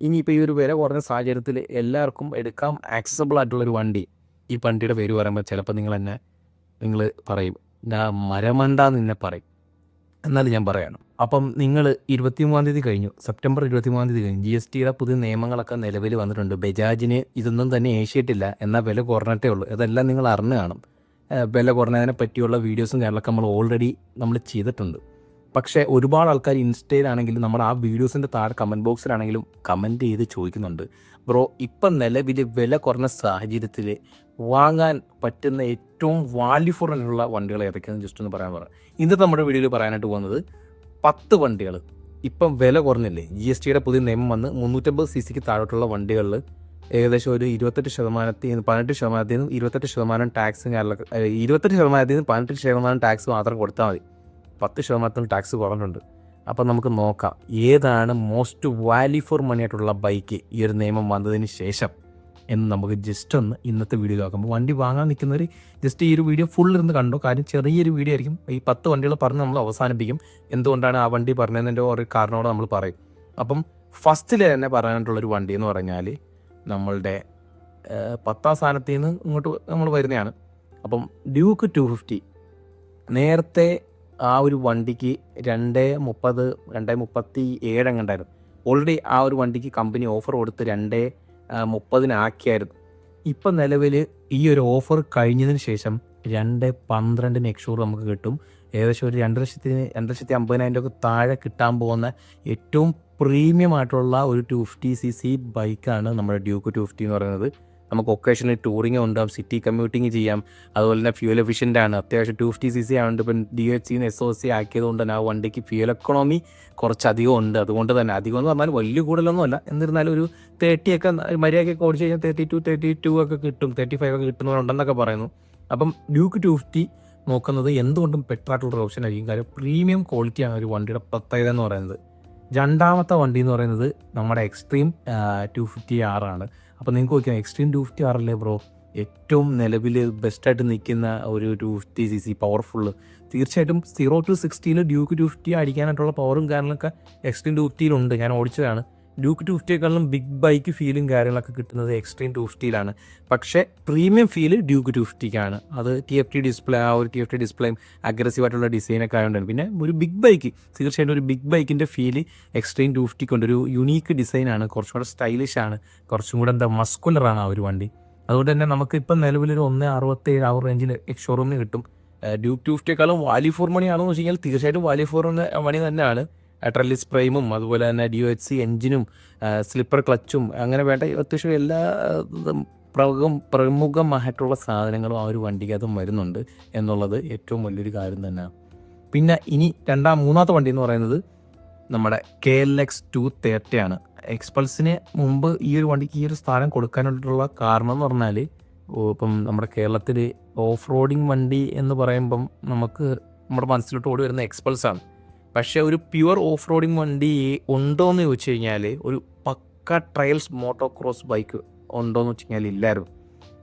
ഇനിയിപ്പോൾ ഈ ഒരു വില കുറഞ്ഞ സാഹചര്യത്തിൽ എല്ലാവർക്കും എടുക്കാൻ ആക്സസബിൾ ആയിട്ടുള്ളൊരു വണ്ടി. ഈ വണ്ടിയുടെ പേര് പറയുമ്പോൾ ചിലപ്പോൾ നിങ്ങൾ തന്നെ നിങ്ങൾ പറയും ഞാൻ മരമണ്ട തന്നെ പറയും. എന്നാലും ഞാൻ പറയണം. അപ്പം നിങ്ങൾ ഇരുപത്തിമൂന്നാം തീയതി കഴിഞ്ഞു സെപ്റ്റംബർ ഇരുപത്തിമൂന്നാം തീയതി കഴിഞ്ഞു ജി എസ് ടിയുടെ പുതിയ നിയമങ്ങളൊക്കെ നിലവിൽ വന്നിട്ടുണ്ട്. ബജാജിന് ഇതൊന്നും തന്നെ ഏഷ്യയിട്ടില്ല എന്നാൽ വില കുറഞ്ഞിട്ടേ ഉള്ളൂ. ഇതെല്ലാം നിങ്ങൾ അറിഞ്ഞു കാണും. വില കുറഞ്ഞതിനെ പറ്റിയുള്ള വീഡിയോസും കാര്യങ്ങളൊക്കെ നമ്മൾ ഓൾറെഡി നമ്മൾ ചെയ്തിട്ടുണ്ട്. പക്ഷേ ഒരുപാട് ആൾക്കാർ ഇൻസ്റ്റയിലാണെങ്കിലും നമ്മൾ ആ വീഡിയോസിന്റെ താഴെ കമന്റ് ബോക്സിലാണെങ്കിലും കമന്റ് ചെയ്ത് ചോദിക്കുന്നുണ്ട്. ബ്രോ ഇപ്പം നിലവിൽ വില കുറഞ്ഞ സാഹചര്യത്തിൽ വാങ്ങാൻ പറ്റുന്ന ഏറ്റവും വാല്യൂ ഉള്ള വണ്ടികൾ ഏതൊക്കെയാണെന്ന് ജസ്റ്റ് ഒന്ന് പറയാൻ പറയാം ഇന്നത്തെ നമ്മുടെ വീഡിയോയിൽ പറയാനായിട്ട് പോകുന്നത് പത്ത് വണ്ടികൾ ഇപ്പം വില കുറഞ്ഞില്ലേ? ജി എസ് ടിയുടെ പുതിയ നിയമം വന്ന് മുന്നൂറ്റമ്പത് സി സിക്ക് താഴോട്ടുള്ള വണ്ടികളിൽ ഏകദേശം ഒരു ഇരുപത്തെട്ട് ശതമാനത്തിൽ നിന്ന് പതിനെട്ട് ശതമാനത്തിൽ നിന്ന് ഇരുപത്തെട്ട് ശതമാനം ടാക്സ് ഇരുപത്തെട്ട് ശതമാനത്തിൽ നിന്ന് പതിനെട്ട് ശതമാനം ടാക്സ് മാത്രം കൊടുത്താൽ മതി. പത്ത് ശതമാനത്തിന് ടാക്സ് കുറഞ്ഞിട്ടുണ്ട്. അപ്പോൾ നമുക്ക് നോക്കാം ഏതാണ് മോസ്റ്റ് വാല്യൂ ഫോർ മണി ആയിട്ടുള്ള ബൈക്ക് ഈ ഒരു നിയമം വന്നതിന് ശേഷം? എന്ന് നമുക്ക് ജസ്റ്റ് ഒന്ന് ഇന്നത്തെ വീഡിയോ നോക്കുമ്പോൾ വണ്ടി വാങ്ങാൻ നിൽക്കുന്നവർ ജസ്റ്റ് ഈ ഒരു വീഡിയോ ഫുൾ ഇരുന്ന് കണ്ടോ? കാര്യം ചെറിയൊരു വീഡിയോ ആയിരിക്കും. ഈ പത്ത് വണ്ടികൾ പറഞ്ഞ് നമ്മൾ അവസാനിപ്പിക്കും. എന്തുകൊണ്ടാണ് ആ വണ്ടി പറഞ്ഞതിന്റെ ഒരു കാരണമോടെ നമ്മൾ പറയും. അപ്പം ഫസ്റ്റിൽ തന്നെ പറയാനായിട്ടുള്ളൊരു വണ്ടി എന്ന് പറഞ്ഞാൽ നമ്മളുടെ പത്താം സ്ഥാനത്ത് നിന്ന് ഇങ്ങോട്ട് നമ്മൾ വരുന്നതാണ്. അപ്പം ഡ്യൂക്ക് ടു ഫിഫ്റ്റി നേരത്തെ ആ ഒരു വണ്ടിക്ക് രണ്ട് മുപ്പത് രണ്ട് മുപ്പത്തി ഏഴ് എങ്ങണ്ടായിരുന്നു ഓൾറെഡി ആ ഒരു വണ്ടിക്ക് കമ്പനി ഓഫർ കൊടുത്ത് രണ്ട് മുപ്പതിനാക്കിയായിരുന്നു ഇപ്പം നിലവിൽ ഈ ഒരു ഓഫർ കഴിഞ്ഞതിന് ശേഷം രണ്ട് പന്ത്രണ്ടിന് എക്സൂർ നമുക്ക് കിട്ടും. ഏകദേശം ഒരു രണ്ട് ലക്ഷത്തിന് രണ്ട് ലക്ഷത്തി അമ്പതിനായിരം രൂപ താഴെ കിട്ടാൻ പോകുന്ന ഏറ്റവും പ്രീമിയം ആയിട്ടുള്ള ഒരു ടു ഫിഫ്റ്റി സി സി ബൈക്കാണ് നമ്മുടെ ഡ്യൂക്ക് ടു ഫിഫ്റ്റി എന്ന് പറയുന്നത്. നമുക്ക് ഒക്കേഷണൽ ടൂറിങ് ഉണ്ടാവും സിറ്റി കമ്മ്യൂട്ടിങ് ചെയ്യാം. അതുപോലെ തന്നെ ഫ്യൂൽ എഫിഷ്യന്റ് ആണ്. അത്യാവശ്യം ടു ഫിഫ്റ്റി സി സി ആയതുകൊണ്ട് ഇപ്പം ഡി എച്ച് സിന്ന് എസ് ഒ സി ആക്കിയതുകൊണ്ട് തന്നെ ആ വണ്ടിക്ക് ഫ്യൂൽ എക്കണോമി കുറച്ചധികം ഉണ്ട്. അതുകൊണ്ട് തന്നെ അധികം എന്ന് പറഞ്ഞാൽ വലിയ കൂടുതലൊന്നുമല്ല എന്നിരുന്നാലും ഒരു തേർട്ടി ഒക്കെ മര്യാദയ്ക്ക് ഓടിച്ച് കഴിഞ്ഞാൽ തേർട്ടി ടു തേർട്ടി ടു ഒക്കെ കിട്ടും. തേർട്ടി ഫൈവ് ഒക്കെ കിട്ടുന്നവരുണ്ടെന്നൊക്കെ പറയുന്നു. അപ്പം ഡ്യൂക്ക് ടു ഫിഫ്റ്റി നോക്കുന്നത് എന്തുകൊണ്ടും ബെറ്റർ ആയിട്ടുള്ള ഓപ്ഷൻ ആയിരിക്കും. കാര്യം പ്രീമിയം ക്വാളിറ്റിയാണ് ഒരു വണ്ടിയുടെ പ്രത്യേകത എന്ന് പറയുന്നത്. രണ്ടാമത്തെ വണ്ടി എന്ന് പറയുന്നത് നമ്മുടെ എക്സ്ട്രീം ടു ഫിഫ്റ്റി ആറാണ് അപ്പോൾ നിങ്ങൾക്ക് നോക്കിയാൽ എക്സ്ട്രീം ടു ഫിഫ്റ്റി ആറല്ലേ ബ്രോ ഏറ്റവും നിലവിൽ ബെസ്റ്റായിട്ട് നിൽക്കുന്ന ഒരു two fifty C C powerful തീർച്ചയായിട്ടും സീറോ ടു സിക്സ്റ്റിയിൽ ഡ്യൂക്ക് ടു ഫിഫ്റ്റി അടിക്കാനായിട്ടുള്ള പവറും കാര്യങ്ങളൊക്കെ എക്സ്ട്രീം ടു ഫിഫ്റ്റിയിലുണ്ട് ഞാൻ ഓടിച്ചതാണ്. ഡ്യൂക്ക് ടു ഫിഫ്റ്റിയെക്കാളും ബിഗ് ബൈക്ക് ഫീലും കാര്യങ്ങളൊക്കെ കിട്ടുന്നത് എക്സ്ട്രീം ടു ഫിഫ്റ്റിയിലാണ് പക്ഷേ പ്രീമിയം ഫീൽ ഡ്യൂക്ക് ടു ഫിഫ്റ്റിക്കാണ് അത് ടി എഫ് ടി ഡിസ്പ്ലേ ആ ഒരു ടി എഫ് ടി ഡിസ്പ്ലേയും അഗ്രസീവ് ആയിട്ടുള്ള ഡിസൈനൊക്കെ ആയതുകൊണ്ടാണ് പിന്നെ ഒരു ബിഗ് ബൈക്ക് തീർച്ചയായിട്ടും ഒരു ബിഗ് ബൈക്കിന്റെ ഫീൽ എക്സ്ട്രീം ടു ഫിഫ്റ്റിക്കുണ്ട് ഒരു യുണീക്ക് ഡിസൈനാണ് കുറച്ചും കൂടെ സ്റ്റൈലിഷ് ആണ്. കുറച്ചും കൂടെ എന്താ മസ്കുലറാണ് ആ ഒരു വണ്ടി. അതുകൊണ്ട് തന്നെ നമുക്ക് ഇപ്പം നിലവിലൊരു ഒന്ന് അറുപത്തേഴ് ആ റേഞ്ചിൽ ഷോറൂമിന് കിട്ടും. ഡ്യൂക്ക് ടു ഫിഫ്റ്റിയെക്കാളും വാലി ഫോർ മണി ആണെന്ന് വെച്ച് കഴിഞ്ഞാൽ തീർച്ചയായിട്ടും വാലി ഫോർ മണി തന്നെയാണ്. ട്രല്ലിസ് പ്രൈമും അതുപോലെ തന്നെ ഡി ഒ എച്ച് സി എഞ്ചിനും സ്ലിപ്പർ ക്ലച്ചും അങ്ങനെ വേണ്ട അത്യാവശ്യം എല്ലാ പ്രമുഖം പ്രമുഖമായിട്ടുള്ള സാധനങ്ങളും ആ ഒരു വണ്ടിക്കകത്തും വരുന്നുണ്ട് എന്നുള്ളത് ഏറ്റവും വലിയൊരു കാര്യം തന്നെയാണ്. പിന്നെ ഇനി രണ്ടാം മൂന്നാമത്തെ വണ്ടി എന്ന് പറയുന്നത് നമ്മുടെ K L X two thirty ആണ്. എക്സ്പൾസിന് മുമ്പ് ഈ ഒരു വണ്ടിക്ക് ഈ ഒരു സ്ഥാനം കൊടുക്കാനായിട്ടുള്ള കാരണം എന്ന് പറഞ്ഞാൽ ഇപ്പം നമ്മുടെ കേരളത്തിൽ ഓഫ് റോഡിങ് വണ്ടി എന്ന് പറയുമ്പം നമുക്ക് നമ്മുടെ മനസ്സിലോട്ട് ഓടി വരുന്ന എക്സ്പൾസാണ് പക്ഷേ ഒരു പ്യുവർ ഓഫ് റോഡിങ് വണ്ടി ഉണ്ടോ എന്ന് ചോദിച്ചു കഴിഞ്ഞാൽ ഒരു പക്ക ട്രയൽസ് മോട്ടോ ക്രോസ് ബൈക്ക് ഉണ്ടോ എന്ന് വെച്ച് കഴിഞ്ഞാൽ ഇല്ലായിരുന്നു.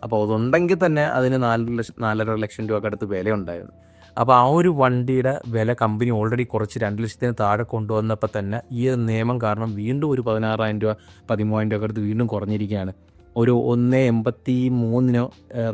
അപ്പോൾ അതുണ്ടെങ്കിൽ തന്നെ അതിന് നാല് ലക്ഷം നാലര ലക്ഷം രൂപ അടുത്ത് വില ഉണ്ടായിരുന്നു അപ്പോൾ ആ ഒരു വണ്ടിയുടെ വില കമ്പനി ഓൾറെഡി കുറച്ച് രണ്ട് ലക്ഷത്തിന് താഴെ കൊണ്ടുവന്നപ്പോൾ തന്നെ ഈ നിയമം കാരണം വീണ്ടും ഒരു പതിനാറായിരം രൂപ പതിമൂവായിരം രൂപ അടുത്ത് വീണ്ടും കുറഞ്ഞിരിക്കുകയാണ്. ഒരു ഒന്ന് എൺപത്തി മൂന്നിനോ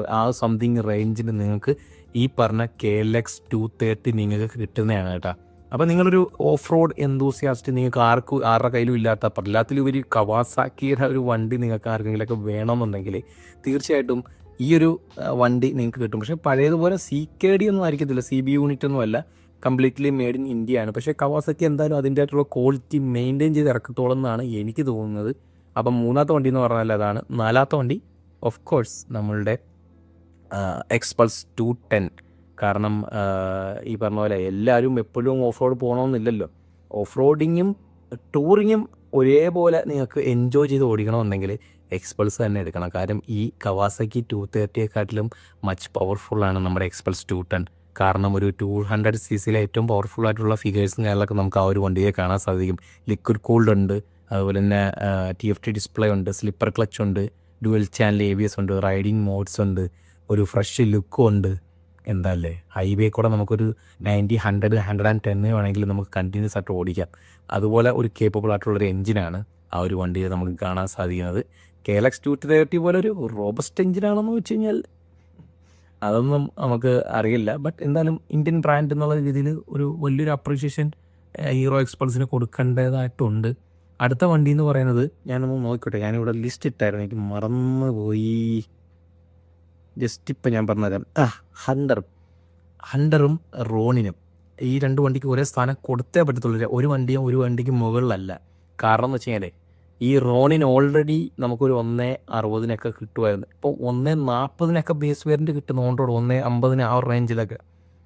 ആ സംതിങ് റേഞ്ചിൽ നിങ്ങൾക്ക് ഈ പറഞ്ഞ K L X two thirty നിങ്ങൾക്ക് കിട്ടുന്നതാണ് കേട്ടോ. അപ്പോൾ നിങ്ങളൊരു ഓഫ് റോഡ് എന്തൂസിയാസ്റ്റ് നിങ്ങൾക്ക് ആർക്കും ആരുടെ കയ്യിലും ഇല്ലാത്ത എല്ലാത്തിലുപരി കവാസാക്കിയുടെ ഒരു വണ്ടി നിങ്ങൾക്ക് ആർക്കെങ്കിലുമൊക്കെ വേണമെന്നുണ്ടെങ്കിൽ തീർച്ചയായിട്ടും ഈ ഒരു വണ്ടി നിങ്ങൾക്ക് കിട്ടും. പക്ഷേ പഴയതുപോലെ സി കെ ഡി ഒന്നും ആയിരിക്കത്തില്ല. സി ബി യൂണിറ്റ് ഒന്നും അല്ല. കംപ്ലീറ്റ്ലി മെയ്ഡ് ഇൻ ഇന്ത്യ ആണ്. പക്ഷേ കവാസക്കി എന്തായാലും അതിന്റെ ആയിട്ടുള്ള ക്വാളിറ്റി മെയിന്റെയിൻ ചെയ്ത് ഇറക്കത്തോളം എന്നാണ് എനിക്ക് തോന്നുന്നത്. അപ്പം മൂന്നാമത്തെ വണ്ടി എന്ന് പറഞ്ഞാൽ അതാണ്. നാലാമത്തെ വണ്ടി ഓഫ് കോഴ്സ് നമ്മളുടെ എക്സ്പൾസ് ടു ടെൻ കാരണം ഈ പറഞ്ഞ പോലെ എല്ലാവരും എപ്പോഴും ഓഫ് റോഡ് പോകണമെന്നില്ലല്ലോ. ഓഫ് റോഡിങ്ങും ടൂറിങ്ങും ഒരേപോലെ നിങ്ങൾക്ക് എൻജോയ് ചെയ്ത് ഓടിക്കണമെന്നുണ്ടെങ്കിൽ എക്സ്പൾസ് തന്നെ എടുക്കണം. കാരണം ഈ കവാസക്കി ടു തേർട്ടിയെക്കാട്ടിലും മച്ച് പവർഫുള്ളാണ് നമ്മുടെ എക്സ്പൾസ് ടു ടെൻ കാരണം ഒരു ടു ഹൺഡ്രഡ് സി സിയിലെ ഏറ്റവും പവർഫുൾ ആയിട്ടുള്ള ഫിഗേഴ്സും കാര്യങ്ങളൊക്കെ നമുക്ക് ആ ഒരു വണ്ടിയെ കാണാൻ സാധിക്കും. ലിക്വിഡ് കൂൾഡ് ഉണ്ട്. അതുപോലെ തന്നെ ടി എഫ് ടി ഡിസ്പ്ലേ ഉണ്ട്. സ്ലിപ്പർ ക്ലച്ച് ഉണ്ട്. Dual channel A B S ഉണ്ട്. റൈഡിങ് മോഡ്സ് ഉണ്ട്. ഒരു ഫ്രഷ് ലുക്കും ഉണ്ട്. എന്താ അല്ലേ ഹൈവേ കൂടെ നമുക്കൊരു നയന്റി ഹൺഡ്രഡ് ഹൺഡ്രഡ് ആൻഡ് ടെന്ന് വേണമെങ്കിൽ നമുക്ക് കണ്ടിന്യൂസ് ആയിട്ട് ഓടിക്കാം. അതുപോലെ ഒരു കേപ്പബിൾ ആയിട്ടുള്ള ഒരു എഞ്ചിനാണ് ആ ഒരു വണ്ടിയിൽ നമുക്ക് കാണാൻ സാധിക്കുന്നത്. കേലക്സ് ടു തേർട്ടി പോലെ ഒരു റോബസ്റ്റ് എഞ്ചിനാണെന്ന് വെച്ച് കഴിഞ്ഞാൽ അതൊന്നും നമുക്ക് അറിയില്ല. ബട്ട് എന്തായാലും ഇന്ത്യൻ ബ്രാൻഡ് എന്നുള്ള രീതിയിൽ ഒരു വലിയൊരു അപ്രീഷിയേഷൻ ഹീറോ എക്സ്പൾസിന് കൊടുക്കേണ്ടതായിട്ടുണ്ട്. അടുത്ത വണ്ടി എന്ന് പറയുന്നത് ഞാനൊന്ന് നോക്കിക്കോട്ടെ. ഞാനിവിടെ ലിസ്റ്റ് ഇട്ടായിരുന്നു. എനിക്ക് മറന്നു പോയി ജസ്റ്റ് ഇപ്പം ഞാൻ പറഞ്ഞുതരാം. ആ ഹണ്ടർ ഹണ്ടറും റോണിനും ഈ രണ്ട് വണ്ടിക്ക് ഒരേ സ്ഥാനം കൊടുത്തേ പറ്റത്തുള്ളൂ ഒരു വണ്ടിയും ഒരു വണ്ടിക്ക് മുകളിലല്ല. കാരണം എന്ന് വെച്ച് കഴിഞ്ഞാൽ ഈ റോണിന് ഓൾറെഡി നമുക്കൊരു ഒന്നേ അറുപതിനൊക്കെ കിട്ടുമായിരുന്നു. ഇപ്പോൾ ഒന്നേ നാൽപ്പതിനൊക്കെ ബേസ് വേരിയന്റ് കിട്ടുന്ന ഓണ്ടോട് റോഡ് ഒന്നേ അമ്പതിന് ആ റേഞ്ചിലൊക്കെ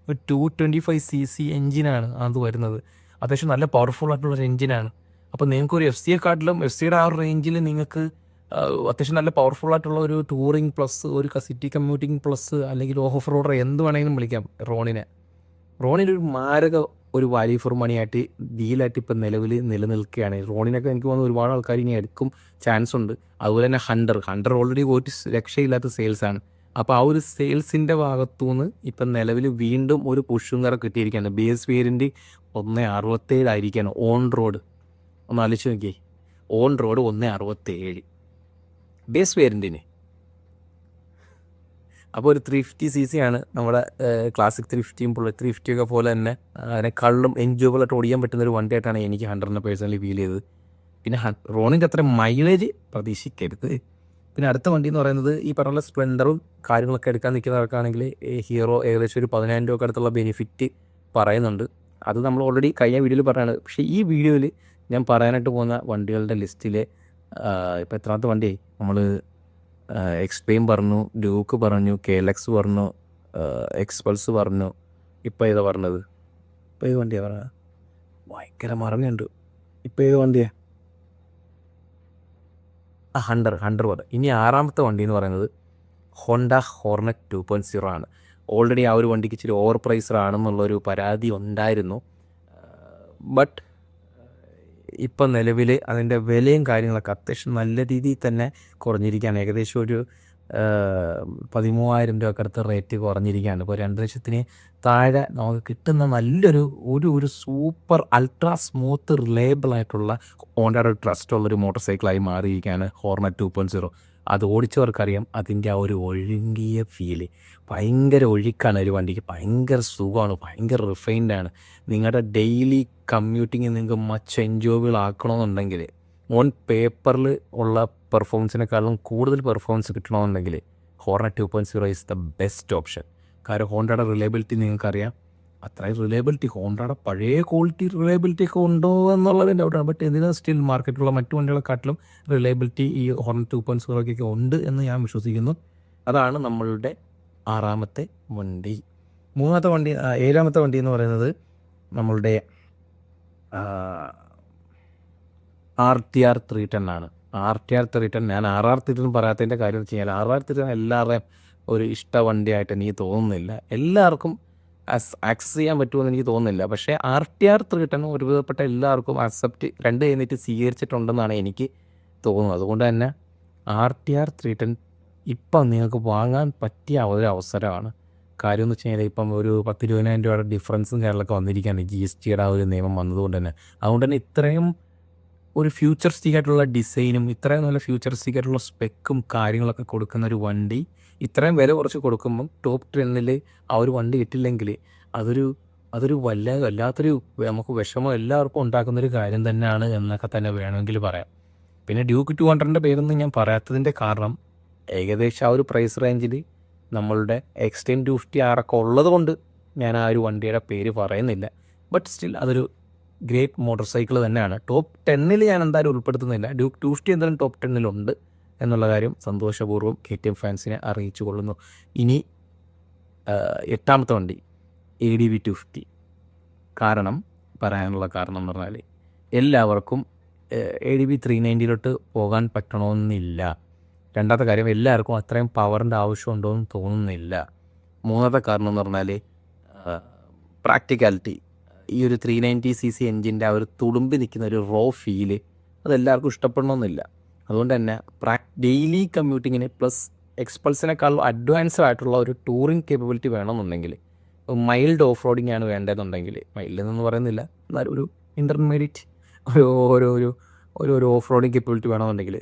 ഒരു two twenty five C C എഞ്ചിനാണ് അത് വരുന്നത്. അത്യാവശ്യം നല്ല പവർഫുൾ ആയിട്ടുള്ള ഒരു എഞ്ചിനാണ് അപ്പോൾ നിങ്ങൾക്ക് ഒരു എഫ് സിയെക്കാട്ടിലും എഫ് സിയുടെ ആ റേഞ്ചിൽ നിങ്ങൾക്ക് അത്യാവശ്യം നല്ല പവർഫുൾ ആയിട്ടുള്ള ഒരു ടൂറിങ് പ്ലസ് ഒരു സിറ്റി കമ്മ്യൂട്ടിങ് പ്ലസ് അല്ലെങ്കിൽ ഓഫ് റോഡർ എന്ത് വേണമെങ്കിലും വിളിക്കാം റോണിനെ. റോണിന്റെ ഒരു മാരക ഒരു വാല്യൂ ഫോർ മണിയായിട്ട് ഡീലായിട്ട് ഇപ്പം നിലവിൽ നിലനിൽക്കുകയാണ്. റോണിനൊക്കെ എനിക്ക് തോന്നുന്നു ഒരുപാട് ആൾക്കാർ ഇനി എടുക്കും ചാൻസ് ഉണ്ട്. അതുപോലെ തന്നെ ഹണ്ടർ. ഹണ്ടർ ഓൾറെഡി ഒരു രക്ഷയില്ലാത്ത സെയിൽസ് ആണ്. അപ്പോൾ ആ ഒരു സെയിൽസിന്റെ ഭാഗത്തുനിന്ന് ഇപ്പം നിലവിൽ വീണ്ടും ഒരു പുഷും കറ കിട്ടിയിരിക്കുകയാണ്. ബി എസ് വിയറിന്റെ ഒന്ന് അറുപത്തേഴായിരിക്കുകയാണ് ഓൺ റോഡ് ഒന്ന് ആലോചിച്ച് നോക്കിയേ. ഓൺ റോഡ് ഒന്ന് അറുപത്തേഴ്. ബേസ് വേരിയന്റിന് അപ്പോൾ ഒരു ത്രീ ഫിഫ്റ്റി സി സി ആണ് നമ്മുടെ ക്ലാസിക് ത്രീ ഫിഫ്റ്റിയും ബുള്ളറ്റ് ത്രീ ഫിഫ്റ്റിയൊക്കെ പോലെ തന്നെ അതിനെക്കാളിലും എൻജോയബിൾ ആയിട്ട് ഓടിക്കാൻ പറ്റുന്ന ഒരു വണ്ടി ആയിട്ടാണ് എനിക്ക് ഹൺഡ്രഡിനെ പേഴ്സണലി ഫീൽ ചെയ്തത്. പിന്നെ റോണിന്റെ അത്ര മൈലേജ് പ്രതീക്ഷിക്കരുത്. പിന്നെ അടുത്ത വണ്ടി എന്ന് പറയുന്നത് ഈ പറഞ്ഞ സ്പ്ലെൻഡറും കാര്യങ്ങളൊക്കെ എടുക്കാൻ നിൽക്കുന്നവർക്കാണെങ്കിൽ ഹീറോ ഏകദേശം ഒരു പതിനായിരം രൂപ അടുത്തുള്ള ബെനിഫിറ്റ് പറയുന്നുണ്ട്. അത് നമ്മൾ ഓൾറെഡി കഴിഞ്ഞ വീഡിയോയിൽ പറയുകയാണ് പക്ഷേ ഈ വീഡിയോയിൽ ഞാൻ പറയാനായിട്ട് പോകുന്ന വണ്ടികളുടെ ലിസ്റ്റിൽ ഇപ്പോൾ എത്രാമത്തെ വണ്ടി? നമ്മൾ എക്സ്ട്രീം പറഞ്ഞു ഡ്യൂക്ക് പറഞ്ഞു കെ എൽ എക്സ് പറഞ്ഞു എക്സ്പൾസ് പറഞ്ഞു. ഇപ്പോൾ ഏതാ പറഞ്ഞത്? ഇപ്പോൾ ഏത് വണ്ടിയാണ് പറഞ്ഞത്? ഭയങ്കര മറന്നുണ്ട് ഇപ്പോൾ ഏത് വണ്ടിയാണ് ആ ഹണ്ടർ ഹണ്ടർ പറഞ്ഞു ഇനി ആറാമത്തെ വണ്ടി എന്ന് പറയുന്നത് Honda Hornet two point zero ആണ്. ഓൾറെഡി ആ ഒരു വണ്ടിക്ക് ഇച്ചിരി ഓവർ പ്രൈസർ ആണെന്നുള്ളൊരു പരാതി ഉണ്ടായിരുന്നു. ബട്ട് ഇപ്പം നിലവിൽ അതിന്റെ വിലയും കാര്യങ്ങളൊക്കെ അത്യാവശ്യം നല്ല രീതിയിൽ തന്നെ കുറഞ്ഞിരിക്കുകയാണ്. ഏകദേശം ഒരു പതിമൂവായിരം രൂപ അടുത്ത് റേറ്റ് കുറഞ്ഞിരിക്കുകയാണ്. ഇപ്പോൾ രണ്ട് ലക്ഷത്തിന് താഴെ നമുക്ക് കിട്ടുന്ന നല്ലൊരു ഒരു ഒരു സൂപ്പർ അൾട്രാ സ്മൂത്ത് റിലയബിൾ ആയിട്ടുള്ള ഹോണ്ടയുടെ ട്രസ്റ്റ് ഉള്ളൊരു മോട്ടോർ സൈക്കിളായി മാറിയിരിക്കുകയാണ് ഹോർണറ്റ് ടു പോയിന്റ് സീറോ. അത് ഓടിച്ചവർക്കറിയാം അതിന്റെ ആ ഒരു ഒഴുകിയ ഫീൽ ഭയങ്കര ഒഴുക്കാണ് ഒരു വണ്ടിക്ക്. ഭയങ്കര സുഖമാണ്. ഭയങ്കര റിഫൈൻഡ് ആണ്. നിങ്ങളുടെ ഡെയിലി കമ്മ്യൂട്ടിങ് നിങ്ങൾക്ക് മച്ച് എൻജോയബിൾ ആക്കണമെന്നുണ്ടെങ്കിൽ ഓൺ പേപ്പറിൽ ഉള്ള പെർഫോമൻസിനെക്കാളും കൂടുതൽ പെർഫോമൻസ് കിട്ടണമെന്നുണ്ടെങ്കിൽ Hornet two point zero is the best option കാരണം ഹോണ്ടയുടെ റിലയബിലിറ്റി നിങ്ങൾക്കറിയാം. അത്രയും റിലയബിലിറ്റി ഹോണ്ടയുടെ പഴയ ക്വാളിറ്റി റിലയബിലിറ്റി ഒക്കെ ഉണ്ടോ എന്നുള്ളത് ഡൗട്ടാണ് ബട്ട് എന്തിനാണ് സ്റ്റിൽ മാർക്കറ്റിലുള്ള മറ്റു വണ്ടികളെക്കാട്ടിലും റിലയബിലിറ്റി ഈ ഹോർൺ ടു പോയിന്റ് സീറോയ്ക്കൊക്കെ ഉണ്ട് എന്ന് ഞാൻ വിശ്വസിക്കുന്നു. അതാണ് നമ്മളുടെ ആറാമത്തെ വണ്ടി. മൂന്നാമത്തെ വണ്ടി ഏഴാമത്തെ വണ്ടി എന്ന് പറയുന്നത് നമ്മളുടെ R T R three ten ആണ്. R T R three ten ഞാൻ ആർ ആർ ത്രീ ടെൻ പറയാത്തതിന്റെ കാര്യം എന്ന് വെച്ച് കഴിഞ്ഞാൽ ആർ ആർ ത്രീ ടെൻ എല്ലാവരുടെയും ഒരു ഇഷ്ട വണ്ടിയായിട്ട് എനിക്ക് തോന്നുന്നില്ല. എല്ലാവർക്കും ആക്സസ് ചെയ്യാൻ പറ്റുമെന്ന് എനിക്ക് തോന്നുന്നില്ല. പക്ഷേ R T R three ten ഒരുവിധപ്പെട്ട എല്ലാവർക്കും അക്സെപ്റ്റ് രണ്ട് കഴിഞ്ഞിട്ട് സ്വീകരിച്ചിട്ടുണ്ടെന്നാണ് എനിക്ക് തോന്നുന്നത്. അതുകൊണ്ട് തന്നെ R T R three ten ഇപ്പം നിങ്ങൾക്ക് വാങ്ങാൻ പറ്റിയ ഒരു അവസരമാണ്. കാര്യം എന്ന് വെച്ച് കഴിഞ്ഞാൽ ഇപ്പം ഒരു പത്ത് ഇരുപതിനായിരം രൂപയുടെ ഡിഫറൻസും കാര്യങ്ങളൊക്കെ വന്നിരിക്കുകയാണ്. ജി എസ് ടിയുടെ ആ ഒരു നിയമം വന്നതുകൊണ്ട് തന്നെ. അതുകൊണ്ട് തന്നെ ഇത്രയും ഒരു ഫ്യൂച്ചറിസ്റ്റിക് ആയിട്ടുള്ള ഡിസൈനും ഇത്രയും നല്ല ഫ്യൂച്ചറിസ്റ്റിക് ആയിട്ടുള്ള സ്പെക്കും കാര്യങ്ങളൊക്കെ കൊടുക്കുന്ന ഒരു വണ്ടി ഇത്രയും വില കുറച്ച് കൊടുക്കുമ്പം ടോപ്പ് ടെന്നിൽ ആ ഒരു വണ്ടി കിട്ടില്ലെങ്കിൽ അതൊരു അതൊരു വല്ല വല്ലാത്തൊരു നമുക്ക് വിഷമം എല്ലാവർക്കും ഉണ്ടാക്കുന്നൊരു കാര്യം തന്നെയാണ് എന്നൊക്കെ തന്നെ വേണമെങ്കിൽ പറയാം. പിന്നെ ഡ്യൂക്ക് ടു ഹൺഡ്രഡിന്റെ പേരൊന്നും ഞാൻ പറയാത്തതിന്റെ കാരണം ഏകദേശം ആ ഒരു പ്രൈസ് റേഞ്ചിൽ നമ്മളുടെ എക്സ്റ്റെൻ ടു ഫിഫ്റ്റി ആറൊക്കെ ഉള്ളത് കൊണ്ട് ഞാൻ ആ ഒരു വണ്ടിയുടെ പേര് പറയുന്നില്ല. ബട്ട് സ്റ്റിൽ അതൊരു ഗ്രേറ്റ് മോട്ടോർ സൈക്കിൾ തന്നെയാണ്. ടോപ്പ് ടെന്നിൽ ഞാൻ എന്തായാലും ഉൾപ്പെടുത്തുന്നില്ല. ഡ്യൂക്ക് ടു ഫിഫ്റ്റി എന്തായാലും ടോപ്പ് ടെന്നിലുണ്ട് എന്നുള്ള കാര്യം സന്തോഷപൂർവം കെ ടി എം ഫാൻസിനെ അറിയിച്ചു കൊള്ളുന്നു. ഇനി എട്ടാമത്തെ വണ്ടി A D V two fifty കാരണം പറയാനുള്ള കാരണം എന്ന് പറഞ്ഞാൽ എല്ലാവർക്കും എ ഡി ബി ത്രീ നയന്റിയിലോട്ട് പോകാൻ പറ്റണമെന്നില്ല രണ്ടാമത്തെ കാര്യം എല്ലാവർക്കും അത്രയും പവറിന്റെ ആവശ്യമുണ്ടോ എന്ന് തോന്നുന്നില്ല. മൂന്നാമത്തെ കാരണം എന്ന് പറഞ്ഞാൽ പ്രാക്ടിക്കാലിറ്റി. ഈ ഒരു ത്രീ നയന്റി സി സി എൻജിന്റെ ആ ഒരു തുളുമ്പി നിൽക്കുന്ന ഒരു റോ ഫീൽ അതെല്ലാവർക്കും ഇഷ്ടപ്പെടണമെന്നില്ല. അതുകൊണ്ട് തന്നെ ഡെയിലി കമ്മ്യൂട്ടിങ്ങിന് പ്ലസ് എക്സ്പൾസിനേക്കാളും അഡ്വാൻസ്ഡ് ആയിട്ടുള്ള ഒരു ടൂറിങ് കേപ്പബിലിറ്റി വേണമെന്നുണ്ടെങ്കിൽ മൈൽഡ് ഓഫ് റോഡിംഗ് ആണ് വേണ്ടതെന്നുണ്ടെങ്കിൽ മൈൽഡ് എന്നൊന്നും പറയുന്നില്ല എന്നാലും ഒരു ഇന്റർമീഡിയറ്റ് ഒരു ഒരു ഒരു ഒരു ഒരു ഓഫ് റോഡിങ് കേപ്പബിലിറ്റി വേണമെന്നുണ്ടെങ്കിൽ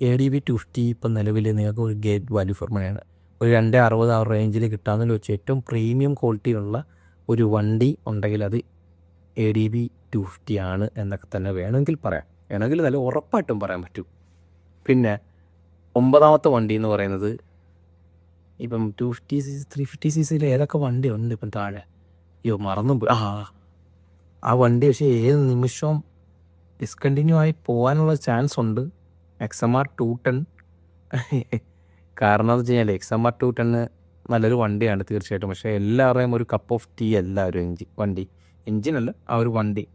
A D B two fifty ഇപ്പം നിലവിൽ നിങ്ങൾക്ക് ഒരു ഗേറ്റ് വാല്യൂ ഫോർ ഒരു രണ്ട് അറുപത് ആ റേഞ്ചിൽ കിട്ടാമെന്നു വെച്ച് ഏറ്റവും പ്രീമിയം ക്വാളിറ്റിയുള്ള ഒരു വണ്ടി ഉണ്ടെങ്കിൽ അത് A D B two fifty ആണ് എന്നൊക്കെ തന്നെ വേണമെങ്കിൽ പറയാം. വേണമെങ്കിൽ നല്ല ഉറപ്പായിട്ടും പറയാൻ പറ്റും. പിന്നെ ഒമ്പതാമത്തെ വണ്ടി എന്ന് പറയുന്നത് ഇപ്പം two fifty C three fifty C സിയിൽ ഏതൊക്കെ വണ്ടി ഉണ്ട് ഇപ്പം താഴെ? അയ്യോ മറന്നും പോയി. ആ ആ വണ്ടി പക്ഷേ ഏത് നിമിഷവും ഡിസ്കണ്ടിന്യൂ ആയി പോകാനുള്ള ചാൻസ് ഉണ്ട്. X M R two ten കാരണം വെച്ച് കഴിഞ്ഞാൽ എക്സ് എം ആർ ടു ടെന്ന് നല്ലൊരു വണ്ടിയാണ് തീർച്ചയായിട്ടും. പക്ഷേ എല്ലാവരുടെയും ഒരു കപ്പ് ഓഫ് ടീ അല്ല ഒരു എഞ്ചിൻ വണ്ടി. എഞ്ചിനല്ല ആ ഒരു വണ്ടി.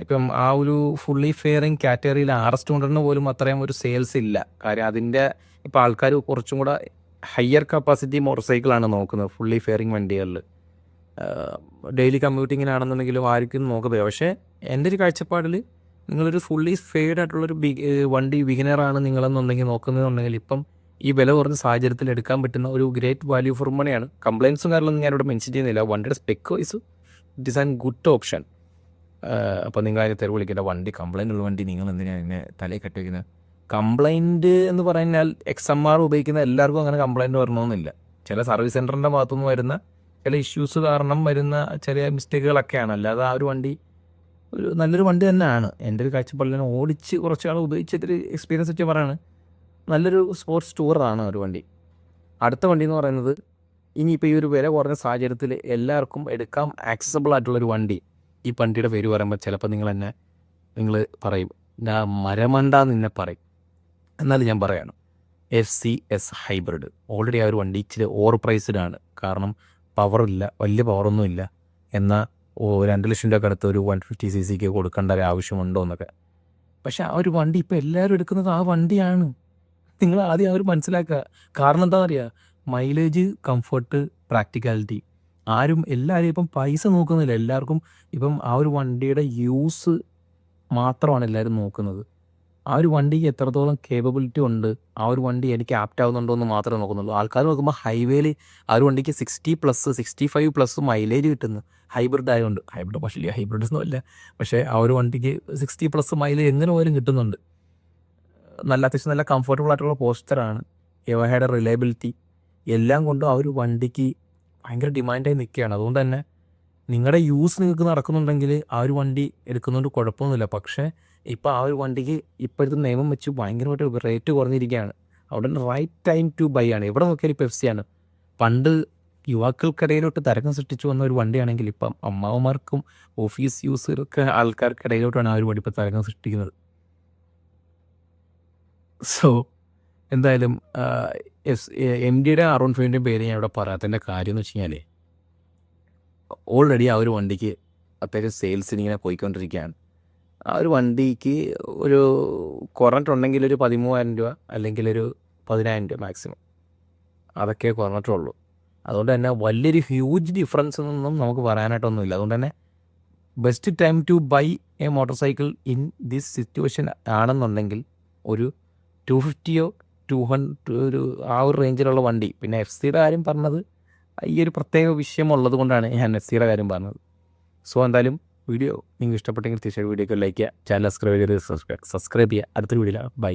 ഇപ്പം ആ ഒരു ഫുള്ളി ഫെയറിങ് കാറ്റഗറിയിൽ ആർ എസ് ടു ഹൺഡ്രഡിന് പോലും അത്രയും ഒരു സെയിൽസ് ഇല്ല. കാര്യം അതിന്റെ ഇപ്പം ആൾക്കാർ കുറച്ചും കൂടെ ഹയർ കപ്പാസിറ്റി മോട്ടോർ സൈക്കിളാണ് നോക്കുന്നത് ഫുള്ളി ഫെയറിങ് വണ്ടികളിൽ ഡെയിലി കമ്മ്യൂട്ടിങ്ങിനാണെന്നുണ്ടെങ്കിലും ആർക്കും നോക്കുന്നത് പക്ഷേ എന്റെ ഒരു കാഴ്ചപ്പാടിൽ നിങ്ങളൊരു ഫുള്ളി ഫെയ്ഡ് ആയിട്ടുള്ളൊരു ബി വണ്ടി ബിഗിനറാണ് നിങ്ങളെന്നുണ്ടെങ്കിൽ നോക്കുന്നതെന്നുണ്ടെങ്കിൽ ഇപ്പം ഈ വില കുറഞ്ഞ സാഹചര്യത്തിൽ എടുക്കാൻ പറ്റുന്ന ഒരു ഗ്രേറ്റ് വാല്യൂ ഫോർ മണിയാണ് കംപ്ലയിൻസും കാര്യങ്ങളൊന്നും ഞാനിവിടെ മെൻഷൻ ചെയ്യുന്നില്ല. വണ്ടിയുടെ spec wise it is an good option അപ്പോൾ നിങ്ങൾ അതിന് തെരുവ് വിളിക്കേണ്ട. വണ്ടി കംപ്ലൈന്റ് ഉള്ള വണ്ടി നിങ്ങൾ എന്തിനാണ് അതിനെ തലയിൽ കെട്ടി വയ്ക്കുന്നത് കംപ്ലൈന്റ് എന്ന് പറഞ്ഞാൽ എക്സ് എം ആർ ഉപയോഗിക്കുന്ന എല്ലാവർക്കും അങ്ങനെ കംപ്ലൈന്റ് വരണമെന്നില്ല. ചില സർവീസ് സെന്ററിന്റെ ഭാഗത്തുനിന്ന് വരുന്ന ചില ഇഷ്യൂസ് കാരണം വരുന്ന ചെറിയ മിസ്റ്റേക്കുകളൊക്കെയാണ് അല്ലാതെ ആ ഒരു വണ്ടി ഒരു നല്ലൊരു വണ്ടി തന്നെയാണ്. എന്റെ ഒരു കാഴ്ചപ്പാടിൽ ഓടിച്ച് കുറച്ച് ആൾ ഉപയോഗിച്ചിട്ടൊരു എക്സ്പീരിയൻസ് വെച്ച് പറയാണ് നല്ലൊരു സ്പോർട്സ് ടൂറാണ് ഒരു വണ്ടി. അടുത്ത വണ്ടി എന്ന് പറയുന്നത് ഇനിയിപ്പോൾ ഈ ഒരു വില കുറഞ്ഞ സാഹചര്യത്തിൽ എല്ലാവർക്കും എടുക്കാൻ ആക്സസബിൾ ആയിട്ടുള്ള ഒരു വണ്ടി ഈ വണ്ടിയുടെ പേര് പറയുമ്പോൾ ചിലപ്പോൾ നിങ്ങൾ എന്നെ നിങ്ങൾ പറയും ഞാൻ മരമണ്ട നിന്നെ പറയും. എന്നാലും ഞാൻ പറയാണ് F C S hybrid already ആ ഒരു വണ്ടി ഇച്ചിരി ഓവർ പ്രൈസ്ഡ് ആണ്. കാരണം പവറില്ല വലിയ പവറൊന്നും ഇല്ല. എന്നാൽ രണ്ട് ലക്ഷം രൂപ അടുത്ത് ഒരു വൺ ഫിഫ്റ്റി സി സിക്ക് കൊടുക്കേണ്ട ഒരു ആവശ്യമുണ്ടോ എന്നൊക്കെ. പക്ഷെ ആ ഒരു വണ്ടി ഇപ്പോൾ എല്ലാവരും എടുക്കുന്നത് ആ വണ്ടിയാണ്. നിങ്ങൾ ആദ്യം അവർ മനസ്സിലാക്കുക. കാരണം എന്താണെന്ന് അറിയുക മൈലേജ് കംഫർട്ട് പ്രാക്ടിക്കാലിറ്റി ആരും എല്ലാവരും ഇപ്പം പൈസ നോക്കുന്നില്ല. എല്ലാവർക്കും ഇപ്പം ആ ഒരു വണ്ടിയുടെ യൂസ് മാത്രമാണ് എല്ലാവരും നോക്കുന്നത്. ആ ഒരു വണ്ടിക്ക് എത്രത്തോളം കേപ്പബിലിറ്റി ഉണ്ട്? ആ ഒരു വണ്ടി എനിക്ക് ആപ്റ്റ് ആവുന്നുണ്ടോ എന്ന് മാത്രമേ നോക്കുന്നുള്ളൂ. ആൾക്കാർ നോക്കുമ്പോൾ ഹൈവേയിൽ ആ ഒരു വണ്ടിക്ക് sixty plus sixty five plus mileage കിട്ടുന്നു. ഹൈബ്രിഡ് ആയതുകൊണ്ട് ഹൈബ്രിഡ് പക്ഷേ ഹൈബ്രിഡ് ഒന്നും അല്ല. പക്ഷേ ആ ഒരു വണ്ടിക്ക് സിക്സ്റ്റി പ്ലസ് മൈലേജ് എങ്ങനെ പോലും കിട്ടുന്നുണ്ട്. നല്ല അത്യാവശ്യം നല്ല കംഫർട്ടബിൾ ആയിട്ടുള്ള പോസ്റ്ററാണ് എവഹയുടെ റിലയബിലിറ്റി എല്ലാം കൊണ്ടും ആ ഒരു വണ്ടിക്ക് ഭയങ്കര ഡിമാൻഡായി നിൽക്കുകയാണ്. അതുകൊണ്ട് തന്നെ നിങ്ങളുടെ യൂസ് നിങ്ങൾക്ക് നടക്കുന്നുണ്ടെങ്കിൽ ആ ഒരു വണ്ടി എടുക്കുന്നതുകൊണ്ട് കുഴപ്പമൊന്നുമില്ല. പക്ഷേ ഇപ്പോൾ ആ ഒരു വണ്ടിക്ക് ഇപ്പോഴത്തെ നിയമം വെച്ച് ഭയങ്കരമായിട്ട് റേറ്റ് കുറഞ്ഞിരിക്കുകയാണ്. അവിടെ റൈറ്റ് ടൈം ടു ബൈ ആണ്. എവിടെ നോക്കിയാലും ഇപ്പോൾ എഫ് സി ആണ്. പണ്ട് യുവാക്കൾക്കിടയിലോട്ട് തരംഗം സൃഷ്ടിച്ചു വന്ന ഒരു വണ്ടിയാണെങ്കിൽ ഇപ്പം അമ്മാവന്മാർക്കും ഓഫീസ് യൂസർക്ക് ആൾക്കാർക്കിടയിലോട്ടാണ് ആ ഒരു വണ്ടി ഇപ്പോൾ തരംഗം സൃഷ്ടിക്കുന്നത്. സോ എന്തായാലും എസ് എം ഡിയുടെ അറുൺ ഫൈവിന്റെയും പേര് ഞാൻ ഇവിടെ പറയാത്തതിന്റെ കാര്യം എന്ന് വെച്ച് കഴിഞ്ഞാൽ ഓൾറെഡി ആ ഒരു വണ്ടിക്ക് അത്യാവശ്യം സെയിൽസിന് ഇങ്ങനെ പോയിക്കൊണ്ടിരിക്കുകയാണ്. ആ ഒരു വണ്ടിക്ക് ഒരു കുറഞ്ഞിട്ടുണ്ടെങ്കിൽ ഒരു പതിമൂവായിരം രൂപ അല്ലെങ്കിൽ ഒരു പതിനായിരം രൂപ മാക്സിമം അതൊക്കെ കുറഞ്ഞിട്ടുള്ളൂ. അതുകൊണ്ട് തന്നെ വലിയൊരു ഹ്യൂജ് ഡിഫറൻസ് ഒന്നും നമുക്ക് പറയാനായിട്ടൊന്നുമില്ല. അതുകൊണ്ട് തന്നെ best time to buy a motorcycle in this situation ആണെന്നുണ്ടെങ്കിൽ ഒരു ടു ഫിഫ്റ്റിയോ ടു ഹൺഡ്രഡ് ഒരു ആ ഒരു റേഞ്ചിലുള്ള വണ്ടി. പിന്നെ എഫ് സിയുടെ കാര്യം പറഞ്ഞത് ഈ ഒരു പ്രത്യേക വിഷയം ഉള്ളത് കൊണ്ടാണ് ഞാൻ എഫ് സിയുടെ കാര്യം പറഞ്ഞത്. സോ എന്തായാലും വീഡിയോ നിങ്ങൾക്ക് ഇഷ്ടപ്പെട്ടെങ്കിൽ തീർച്ചയായും വീഡിയോക്ക് ലൈക്ക് ചെയ്യുക. ചാനൽ സബ്സ്ക്രൈബ് ചെയ്ത് സബ്സ്ക്രൈബ് ചെയ്യുക. അടുത്ത വീഡിയോ ബൈ